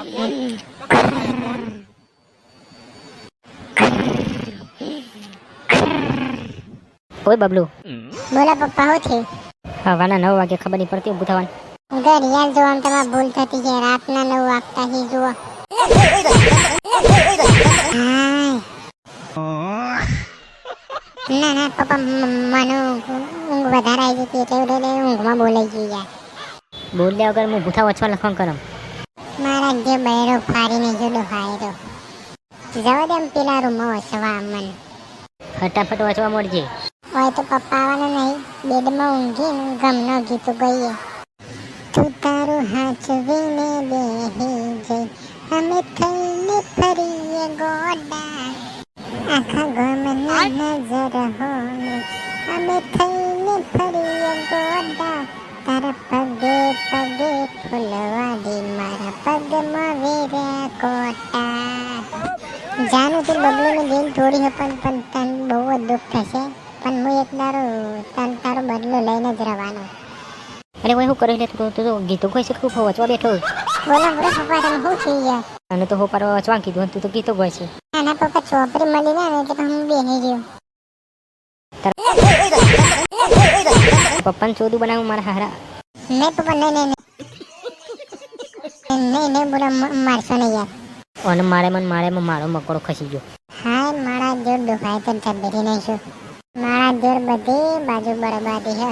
ઓય બબલુ. બોલા પપ્પા હો છે? હવાના નવ વાગે ખબર નહીં પડતી ઊભું થવાનું જો આમ તમારે ભૂલ થતી છે. રાતના નવ વાગતા હી જુઓ. ના ના પપ્પા મને ઊંઘ વધારે આવી જતી એટલે ઊંઘમાં બોલાઈ ગઈ યાર. બોલ્યા વગર હું ભૂથા વચવા લખવાનું કરમ. મારા જે બૈરો ફાડીને જુદો ફાયરો જવા દે પેલા રૂમમાં વસવા મન ફટાફટ વસવા મળજે. હોય તો પપ્પા આવવાના નહીં બેડમાં ઊંઘી ગમનો ગીતો ગઈએ. તું તારું હાચવીને બેહી જઈ અમે થઈને ફરીએ ગોડા. આખા ગમની કોટા જાનું તું બબલુને દિલ થોડી હે પણ પણ તન બહુ જ દુઃખ થશે. પણ હું એક દારો તન તારો બદલો લઈને જ રવાનો. અરે હું કરી લે તું તું તો ગીતો કોઈ છે ખૂબ વચવા બેઠો બોલો બોલો પપ્પા તને શું થઈ ગયા? અને તો હું પાડવા વચવા કીધું તું તો ગીતો ગોય છે નાના પપ્પા ચોપડી મળી ને એટલે હું બેહી ગયો. પપ્પાને ચોદું બનાવું મારા હારા. નહીં પપ્પા નહીં નહીં. નહીં નહીં બોલો મારશો નહીં યાર. અને મારે મન મારે મારો મકડો ખસી ગયો. હા મારા જોર દુખાય તો જબરી નહીં છું મારા જોર બધી બાજુ બરબાદી હે